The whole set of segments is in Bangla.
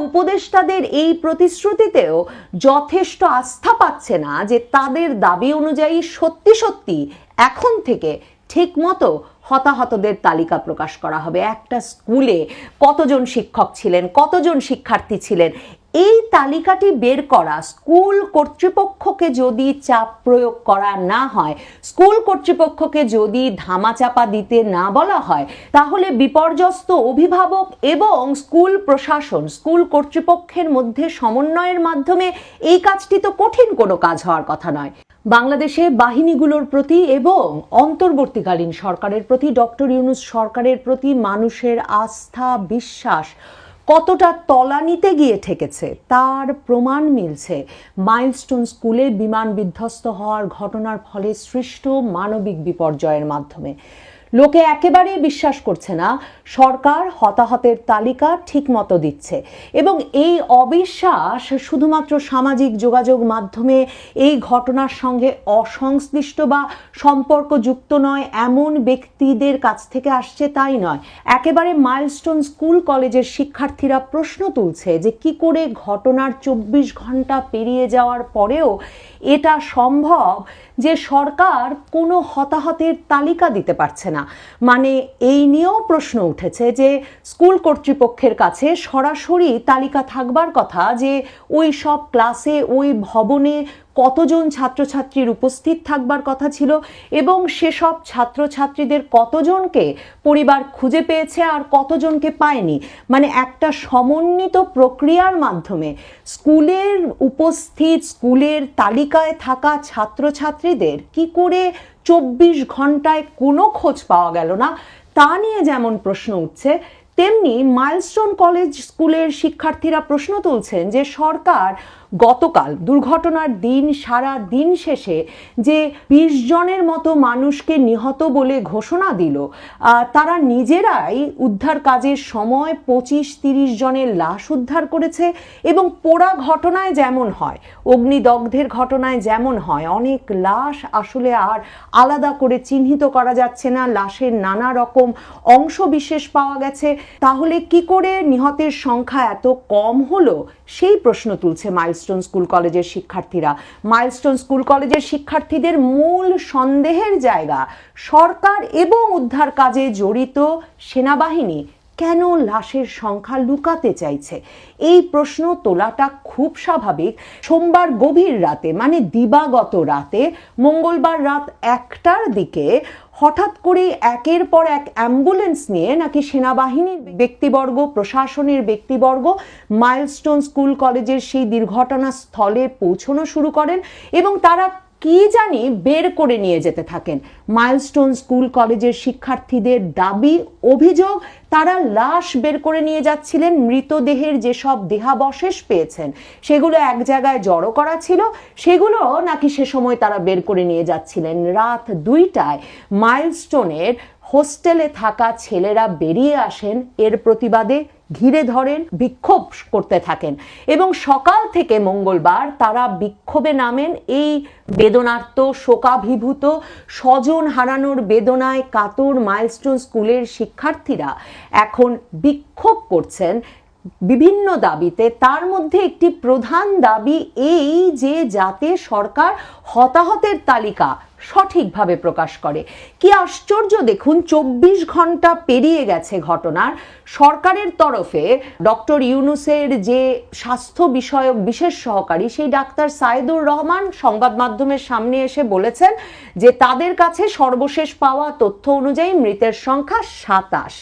উপদেষ্টাদের এই প্রতিশ্রুতিতেও যথেষ্ট আস্থা পাচ্ছে না যে তাদের দাবি অনুযায়ী সত্যি সত্যি এখন থেকে ঠিকমতো হতাহতদের তালিকা প্রকাশ করা হবে। একটা স্কুলে কতজন শিক্ষক ছিলেন, কতজন শিক্ষার্থী ছিলেন, এই তালিকাটি বের করা স্কুল কর্তৃপক্ষকে যদি চাপ প্রয়োগ করা না হয়, স্কুল কর্তৃপক্ষকে যদি ধামাচাপা দিতে না বলা হয়, তাহলে বিপর্যস্ত অভিভাবক এবং স্কুল প্রশাসন, স্কুল কর্তৃপক্ষের মধ্যে সমন্বয়ের মাধ্যমে এই কাজটি তো কঠিন কোনো কাজ হওয়ার কথা নয়। বাংলাদেশে বাহিনীগুলোর প্রতি এবং অন্তর্বর্তীকালীন সরকারের প্রতি, ডক্টর ইউনুস সরকারের প্রতি মানুষের আস্থা, বিশ্বাস কতটা তলানিতে গিয়ে ঠেকেছে, তার প্রমাণ মিলছে। মাইলস্টোন স্কুলে বিমান বিধ্বস্ত হওয়ার ঘটনার ফলে সৃষ্ট মানবিক বিপর্যয়ের মাধ্যমে। লোকে একেবারে বিশ্বাস করছে না। সরকার হতাহতের তালিকা ঠিকমতো দিচ্ছে। এবং এই অবিশ্বাস শুধুমাত্র সামাজিক যোগাযোগ মাধ্যমে এই ঘটনার সঙ্গে অসংশ্লিষ্ট বা সম্পর্কযুক্ত নয়, এমন ব্যক্তিদের কাছ থেকে আসছে তাই নয়। একেবারে মাইলস্টোন স্কুল কলেজের শিক্ষার্থীরা প্রশ্ন তুলছে যে কি করে ঘটনার চব্বিশ ঘণ্টা পেরিয়ে যাওয়ার পরেও এটা সম্ভব যে সরকার কোনো হতাহতের তালিকা দিতে পারছে না। মানে এই নিয়েও প্রশ্ন উঠেছে যে স্কুল কর্তৃপক্ষের কাছে সরাসরি তালিকা থাকবার কথা যে ওই সব ক্লাসে, ওই ভবনে কতজন ছাত্রছাত্রীর উপস্থিত থাকবার কথা ছিল এবং সেসব ছাত্রছাত্রীদের কতজনকে পরিবার খুঁজে পেয়েছে আর কতজনকে পায়নি। মানে একটা সমন্বিত প্রক্রিয়ার মাধ্যমে স্কুলের উপস্থিত, স্কুলের তালিকায় থাকা ছাত্রছাত্রীদের কি করে চব্বিশ ঘন্টায় কোনো খোঁজ পাওয়া গেল না। তা নিয়ে যেমন প্রশ্ন উঠছে তেমনি মাইলস্টোন কলেজ স্কুলের শিক্ষার্থীরা প্রশ্ন তুলছেন যে সরকার গতকাল দুর্ঘটনার দিন সারা দিন শেষে যে বিশ জনের মতো মানুষকে নিহত বলে ঘোষণা দিল তারা নিজেরাই উদ্ধার কাজের সময় পঁচিশ তিরিশ জনের লাশ উদ্ধার করেছে এবং পোড়া ঘটনায় যেমন হয়, অগ্নিদগ্ধের ঘটনায় যেমন হয়, অনেক লাশ আসলে আর আলাদা করে চিহ্নিত করা যাচ্ছে না। লাশের নানা রকম অংশ বিশেষ পাওয়া গেছে। তাহলে কি করে নিহতের সংখ্যা এত কম হলো? সেই প্রশ্ন তুলছে মাইলস্টোন স্কুল কলেজের শিক্ষার্থীরা। মাইলস্টোন স্কুল কলেজের শিক্ষার্থীদের মূল সন্দেহের জায়গা, সরকার এবং উদ্ধার কাজে জড়িত সেনাবাহিনী। কেন লাশের সংখ্যা লুকাতে চাইছে? এই প্রশ্ন তোলাটা খুব স্বাভাবিক। সোমবার গভীর রাতে মানে দিবাগত রাতে, মঙ্গলবার রাত একটার দিকে হঠাৎ করে একের পর এক অ্যাম্বুলেন্স নিয়ে নাকি সেনাবাহিনীর ব্যক্তিবর্গ, প্রশাসনের ব্যক্তিবর্গ, মাইলস্টোন স্কুল কলেজের সেই দুর্ঘটনা স্থলে পৌঁছনো শুরু করেন এবং তারা কি জানি বের করে নিয়ে যেতে থাকেন। মাইলস্টোন স্কুল কলেজের শিক্ষার্থীদের দাবি, অভিযোগ, তারা লাশ বের করে নিয়ে যাচ্ছিলেন, মৃতদেহের যেসব দেহাবশেষ পেয়েছেন। সেগুলো এক জায়গায় জড়ো করা ছিল, সেগুলো নাকি সে সময় তারা বের করে নিয়ে যাচ্ছিলেন। রাত দুইটায় মাইলস্টোনের হোস্টেলে থাকা ছেলেরা বেরিয়ে আসেন, এর প্রতিবাদে ঘিরে ধরেন, বিক্ষোভ করতে থাকেন। এবং সকাল থেকে মঙ্গলবার তারা বিক্ষোভে নামেন। এই বেদনার্ত, শোকাভিভূত, স্বজন হারানোর বেদনায় কাতর মাইলস্টোন স্কুলের শিক্ষার্থীরা এখন বিক্ষোভ করছেন বিভিন্ন দাবিতে, তার মধ্যে একটি প্রধান দাবি এই যে যাতে সরকার হতাহতের তালিকা সঠিকভাবে প্রকাশ করে। কি আশ্চর্য দেখুন, চব্বিশ ঘণ্টা পেরিয়ে গেছে ঘটনার। সরকারের তরফে ডক্টর ইউনুসের যে স্বাস্থ্য বিষয়ক বিশেষ সহকারী, সেই ডাক্তার সাইদুর রহমান সংবাদ মাধ্যমের সামনে এসে বলেছেন যে তাদের কাছে সর্বশেষ পাওয়া তথ্য অনুযায়ী মৃতের সংখ্যা সাতাশ।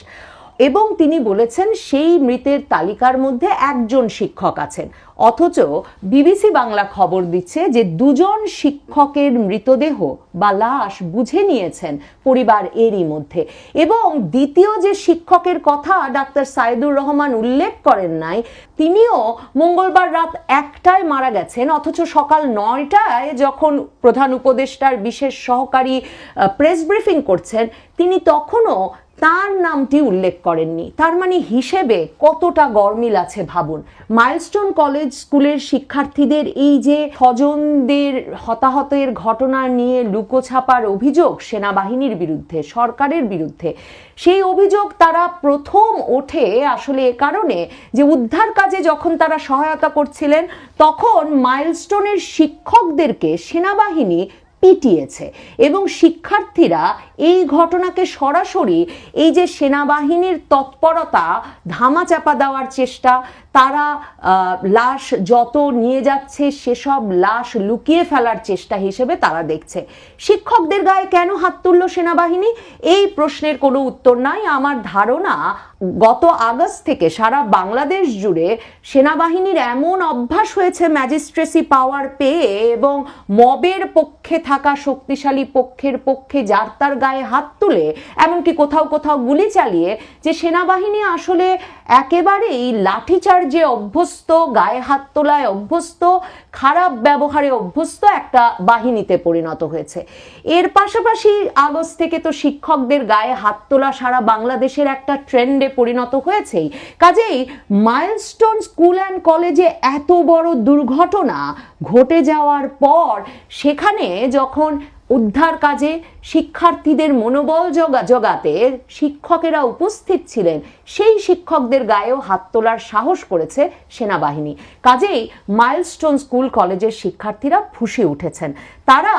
এবং তিনি বলেছেন সেই মৃতের তালিকার মধ্যে একজন শিক্ষক আছেন। অথচ বিবিসি বাংলা খবর দিচ্ছে যে দুজন শিক্ষকের মৃতদেহ বা লাশ বুঝে নিয়েছেন পরিবার এরই মধ্যে। এবং দ্বিতীয় যে শিক্ষকের কথা ডাক্তার সাইদুর রহমান উল্লেখ করেন নাই, তিনিও মঙ্গলবার রাত একটায় মারা গেছেন। অথচ সকাল নয়টায় যখন প্রধান উপদেষ্টার বিশেষ সহকারী প্রেস ব্রিফিং করছেন, তিনি তখনও তার নামটি উল্লেখ করেননি। তার মানে হিসেবে কতটা গরমিল আছে ভাবুন। মাইলস্টোন কলেজ স্কুলের শিক্ষার্থীদের এই যে স্বজনদের হতাহতের ঘটনা নিয়ে লুকোছাপার অভিযোগ সেনাবাহিনীর বিরুদ্ধে, সরকারের বিরুদ্ধে, সেই অভিযোগ তারা প্রথম ওঠে আসলে এ কারণে যে উদ্ধার কাজে যখন তারা সহায়তা করছিলেন, তখন মাইলস্টোনের শিক্ষকদেরকে সেনাবাহিনী পিটিয়েছে। এবং শিক্ষার্থীরা এই ঘটনাকে সরাসরি এই যে সেনাবাহিনীর তৎপরতা ধামাচাপা দেওয়ার চেষ্টা তারা লাশ যত নিয়ে যাচ্ছে, সেসব লাশ লুকিয়ে ফেলার চেষ্টা হিসেবে তারা দেখছে। শিক্ষকদের গায়ে কেন হাত তুলল সেনাবাহিনী? এই প্রশ্নের কোনো উত্তর নাই। আমার ধারণা, গত আগস্ট থেকে সারা বাংলাদেশ জুড়ে সেনাবাহিনীর এমন অভ্যাস হয়েছে ম্যাজিস্ট্রেসি পাওয়ার পেয়ে এবং মবের পক্ষে থাকা শক্তিশালী পক্ষের পক্ষে যার তার গায়ে হাত তুলে, এমনকি কোথাও কোথাও গুলি চালিয়ে, যে সেনাবাহিনী আসলে একেবারেই লাঠিচার্জে অভ্যস্ত, গায়ে হাত তোলায় অভ্যস্ত, খারাপ ব্যবহারে অভ্যস্ত একটা বাহিনীতে পরিণত হয়েছে। এর পাশাপাশি আগস্ট থেকে তো শিক্ষকদের গায়ে হাত তোলা সারা বাংলাদেশের একটা ট্রেন্ডে পরিণত হয়েছেই। কাজেই মাইলস্টোন স্কুল অ্যান্ড কলেজে এত বড় দুর্ঘটনা ঘটে যাওয়ার পর সেখানে যখন উদ্ধার কাজে শিক্ষার্থীদের মনোবল জগা, জগাতে শিক্ষকেরা উপস্থিত ছিলেন। সেই শিক্ষকদের গায়েও হাত তোলার সাহস করেছে সেনাবাহিনী। কাজেই মাইলস্টোন স্কুল কলেজের শিক্ষার্থীরা ফুসে উঠেছেন। তারা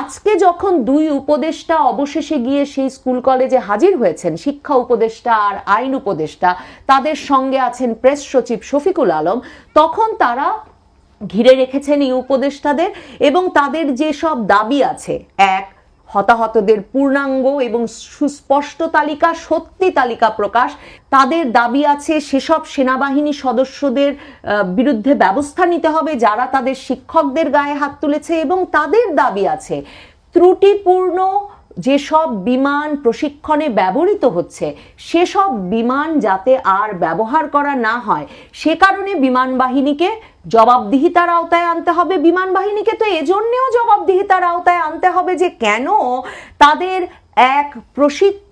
আজকে যখন দুই উপদেষ্টা অবশেষে গিয়ে সেই স্কুল কলেজে হাজির হয়েছেন, শিক্ষা উপদেষ্টা আর আইন উপদেষ্টা, তাদের সঙ্গে আছেন প্রেস সচিব শফিকুল আলম, তখন তারা ঘিরে রেখেছেন এই উপদেষ্টাদের এবং তাদের যে সব দাবি আছে, এক, হতাহতদের পূর্ণাঙ্গ এবং সুস্পষ্ট তালিকা, সত্যি তালিকা প্রকাশ, তাদের দাবি আছে সেসব সেনাবাহিনী সদস্যদের বিরুদ্ধে ব্যবস্থা নিতে হবে যারা তাদের শিক্ষকদের গায়ে হাত তুলেছে এবং তাদের দাবি আছে ত্রুটিপূর্ণ যেসব বিমান প্রশিক্ষণে ব্যবহৃত হচ্ছে, সেসব বিমান যাতে আর ব্যবহার করা না হয়, সে কারণে বিমান বাহিনীকে জবাবদিহিতার আওতায় আনতে হবে। বিমান বাহিনীকে তো এজন্যেও জবাবদিহিতার আওতায় আনতে হবে যে কেন তাদের এক প্রশিক্ষণ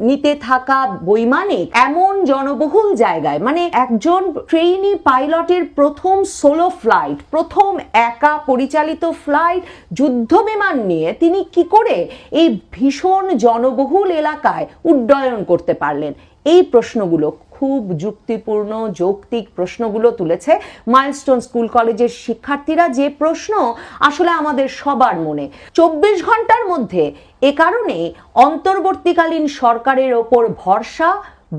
নিতে থাকা বৈমানিক এমন জনবহুল জায়গায় মানে একজন ট্রেনি পাইলটের প্রথম সোলো ফ্লাইট প্রথম একা পরিচালিত ফ্লাইট যুদ্ধ বিমান নিয়ে তিনি কি করে এই ভীষণ জনবহুল এলাকায় উড্ডয়ন করতে পারলেন? এই প্রশ্নগুলো খুব যুক্তিপূর্ণ, যৌক্তিক প্রশ্নগুলো তুলেছে মাইলস্টোন স্কুল কলেজের শিক্ষার্থীরা যে প্রশ্ন আসলে আমাদের সবার মনে। চব্বিশ ঘণ্টার মধ্যে এ কারণে অন্তর্বর্তীকালীন সরকারের ওপর ভরসা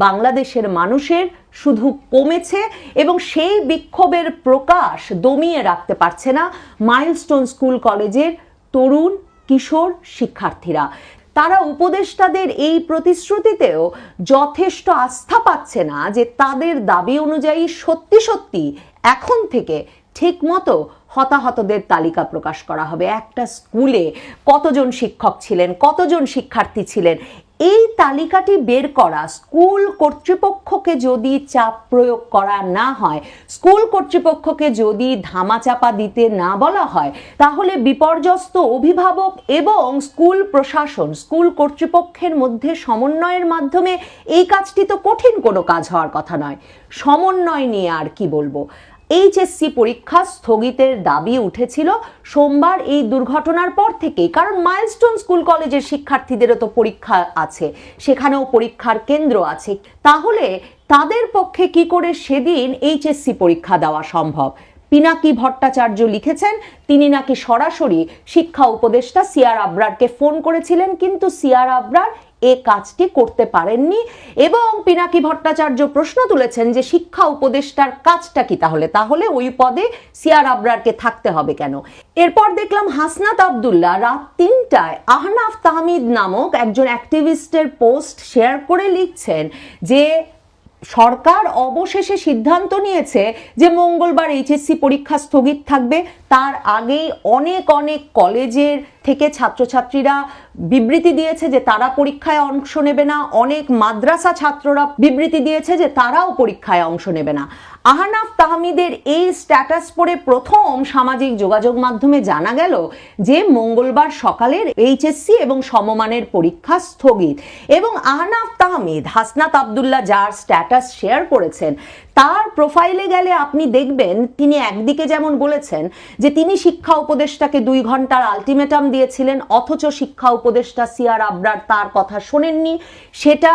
বাংলাদেশের মানুষের শুধু কমেছে এবং সেই বিক্ষোভের প্রকাশ দমিয়ে রাখতে পারছে না মাইলস্টোন স্কুল কলেজের তরুণ, কিশোর শিক্ষার্থীরা। তারা উপদেষ্টাদের এই প্রতিশ্রুতিতেও যথেষ্ট আস্থা পাচ্ছে না যে তাদের দাবি অনুযায়ী সত্যি সত্যি এখন থেকে ঠিক মতো হতাহতদের তালিকা প্রকাশ করা হবে। একটা স্কুলে কতজন শিক্ষক ছিলেন, কতজন শিক্ষার্থী ছিলেন এই তালিকাটি বের করা স্কুল কর্তৃপক্ষকে যদি চাপ প্রয়োগ করা না হয়, স্কুল কর্তৃপক্ষকে যদি ধামাচাপা দিতে না বলা হয়, তাহলে বিপর্যস্ত অভিভাবক এবং স্কুল প্রশাসন, স্কুল কর্তৃপক্ষের মধ্যে সমন্বয়ের মাধ্যমে এই কাজটি তো কঠিন কোনো কাজ হওয়ার কথা নয়। সমন্বয় নিয়ে আর কি বলব? এইচএসসি পরীক্ষা স্থগিতের দাবি উঠেছিল। সোমবার এই দুর্ঘটনার পর থেকেই, কারণ মাইলস্টোন স্কুল কলেজের শিক্ষার্থীদেরও তো পরীক্ষা আছে, সেখানেও পরীক্ষার কেন্দ্র আছে। তাহলে তাদের পক্ষে কি করে সেদিন এইচএসসি পরীক্ষা দেওয়া সম্ভব? পিনাকি ভট্টাচার্য লিখেছেন, তিনি নাকি সরাসরি শিক্ষা উপদেষ্টা সিয়ার আবরারকে ফোন করেছিলেন, কিন্তু সিয়ার আবরার এ কাজটি করতে পারেননি। এবং পিনাকি ভট্টাচার্য প্রশ্ন তুলেছেন যে শিক্ষা উপদেষ্টার কাজটা কি তাহলে? তাহলে ওই পদে সিয়ার আবরারকে থাকতে হবে কেন? এরপর দেখলাম হাসনাত আবদুল্লাহ রাত তিনটায় আহনাফ তাহমিদ নামক একজন অ্যাক্টিভিস্টের পোস্ট শেয়ার করে লিখছেন যে সরকার অবশেষে সিদ্ধান্ত নিয়েছে যে মঙ্গলবার এইচএসসি পরীক্ষা স্থগিত থাকবে। তার আগেই অনেক অনেক কলেজের থেকে ছাত্রছাত্রীরা বিবৃতি দিয়েছে যে তারা পরীক্ষায় অংশ নেবে না। অনেক মাদ্রাসা ছাত্ররা বিবৃতি দিয়েছে যে তারাও পরীক্ষায় অংশ নেবে না। আহনাফ তাহমিদের এই স্ট্যাটাস পড়ে প্রথম সামাজিক যোগাযোগ মাধ্যমে জানা গেল যে মঙ্গলবার সকালের এইচএসসি এবং সমমানের পরীক্ষা স্থগিত। এবং আহনাফ তাহমিদ, হাসনাত আবদুল্লাহ যার স্ট্যাটাস শেয়ার করেছেন তার প্রোফাইলে গেলে আপনি দেখবেন তিনি একদিকে যেমন বলেছেন যে তিনি শিক্ষা উপদেষ্টাকে দুই ঘণ্টার আলটিমেটাম দিয়েছিলেন, অথচ শিক্ষা উপদেষ্টা সিয়ার আবরার তার কথা শোনেননি। সেটা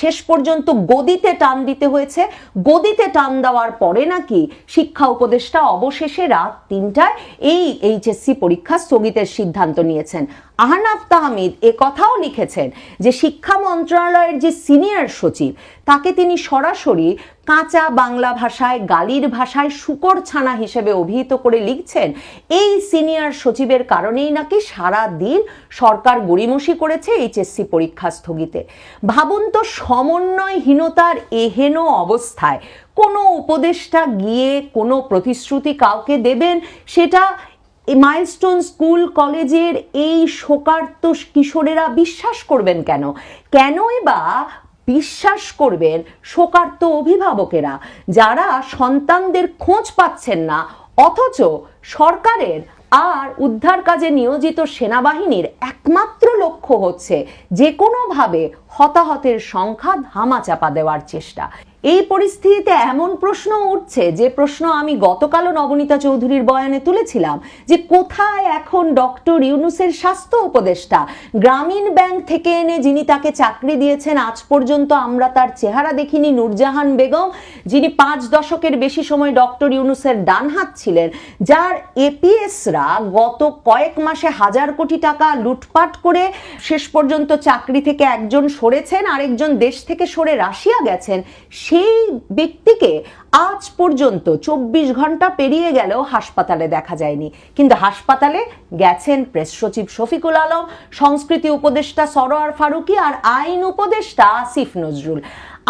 শেষ পর্যন্ত গদিতে টান দিতে হয়েছে। গদিতে টান দেওয়ার পরে নাকি শিক্ষা উপদেষ্টা অবশেষে রাত তিনটায় এই এইচএসসি পরীক্ষা স্থগিতের সিদ্ধান্ত নিয়েছেন। আহনাফ তাহমিদ এ কথাও লিখেছেন যে শিক্ষা মন্ত্রণালয়ের যে সিনিয়র সচিব, তাকে তিনি সরাসরি কাঁচা বাংলা ভাষায়, গালির ভাষায় শুকর ছানা হিসেবে অভিহিত করে লিখছেন। এই সিনিয়র সচিবের কারণেই নাকি সারা দিন সরকার গড়িমসি করেছে এইচএসসি পরীক্ষা স্থগিতে। ভাবুন তো সমন্বয়হীনতার এহেন অবস্থায় কোনো উপদেষ্টা গিয়ে কোনো প্রতিশ্রুতি কাউকে দেবেন, সেটা মাইলস্টোন স্কুল কলেজের এই শোকার্ত কিশোরেরা বিশ্বাস করবেন কেন? কেনই বা বিশ্বাস করবেন শোকার্ত অভিভাবকেরা যারা সন্তানদের খোঁজ পাচ্ছেন না? অথচ সরকারের আর উদ্ধার কাজে নিয়োজিত সেনাবাহিনীর একমাত্র লক্ষ্য হচ্ছে যে কোনোভাবে হতাহতের সংখ্যা ধামাচাপা দেওয়ার চেষ্টা। এই পরিস্থিতিতে এমন প্রশ্ন উঠছে, যে প্রশ্ন আমি গতকালও নবনীতা চৌধুরীর বয়ানে তুলেছিলাম, যে কোথায় এখন ডক্টর ইউনুসের স্বাস্থ্য উপদেষ্টা? গ্রামীণ ব্যাংক থেকে এনে যিনি তাকে চাকরি দিয়েছেন, আজ পর্যন্ত আমরা তার চেহারা দেখিনি। নূরজাহান বেগম, যিনি পাঁচ দশকের বেশি সময় ডক্টর ইউনুসের ডান হাত ছিলেন, যার এপিএসরা গত কয়েক মাসে হাজার কোটি টাকা লুটপাট করে শেষ পর্যন্ত চাকরি থেকে একজন সরেছেন, আরেকজন দেশ থেকে সরে রাশিয়া গেছেন সেই ব্যক্তিকে আজ পর্যন্ত চব্বিশ ঘণ্টা পেরিয়ে গেলেও হাসপাতালে দেখা যায়নি। কিন্তু হাসপাতালে গেছেন প্রেস সচিব শফিকুল আলম, সংস্কৃতি উপদেষ্টা সরোয়ার ফারুকি আর আইন উপদেষ্টা আসিফ নজরুল।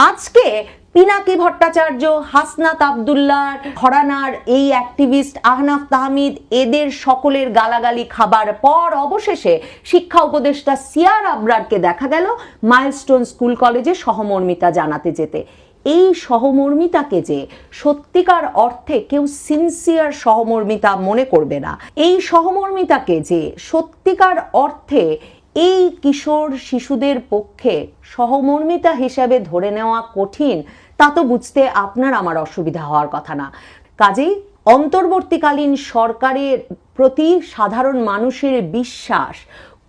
আজকে পিনাকি ভট্টাচার্য, হাসনাত আবদুল্লার হরানার এই অ্যাক্টিভিস্ট আহনাফ তাহমিদ, এদের সকলের গালাগালি খাবার পর অবশেষে শিক্ষা উপদেষ্টা সিয়ার আবরারকে দেখা গেল মাইলস্টোন স্কুল কলেজে সহমর্মিতা জানাতে যেতে। এই সহমর্মিতাকে যে সত্যিকার অর্থে কেউ সিনসিয়ার সহমর্মিতা মনে করবে না, এই সহমর্মিতাকে যে সত্যিকার অর্থে এই কিশোর শিশুদের পক্ষে সহমর্মিতা হিসেবে ধরে নেওয়া কঠিন, তা তো বুঝতে আপনার আমার অসুবিধা হওয়ার কথা না। কাজেই অন্তর্বর্তীকালীন সরকারের প্রতি সাধারণ মানুষের বিশ্বাস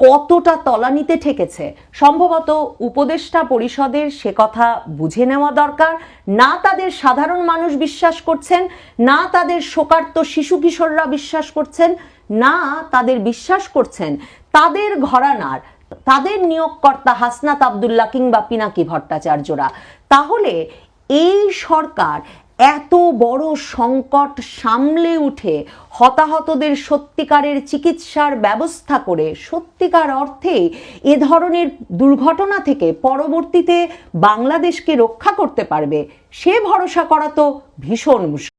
কতটা তলানিতে ঠেকেছে? সম্ভবত উপদেষ্টা পরিষদের সে কথা বুঝে নেওয়া দরকার। না তাদের সাধারণ মানুষ বিশ্বাস করছেন, না তাদের শোকার্ত শিশু কিশোররা বিশ্বাস করছেন, না তাদের বিশ্বাস করছেন তাদের ঘরানার, তাদের নিয়োগকর্তা হাসনাত আবদুল্লাহ কিংবা পিনাকি ভট্টাচার্যরা। তাহলে এই সরকার এত বড় সংকট সামলে উঠে হতাহতদের সত্যিকারের চিকিৎসার ব্যবস্থা করে, সত্যিকার অর্থে এ ধরনের দুর্ঘটনা থেকে পরবর্তীতে বাংলাদেশকে রক্ষা করতে পারবে, সে ভরসা করা তো ভীষণ মুশকিল।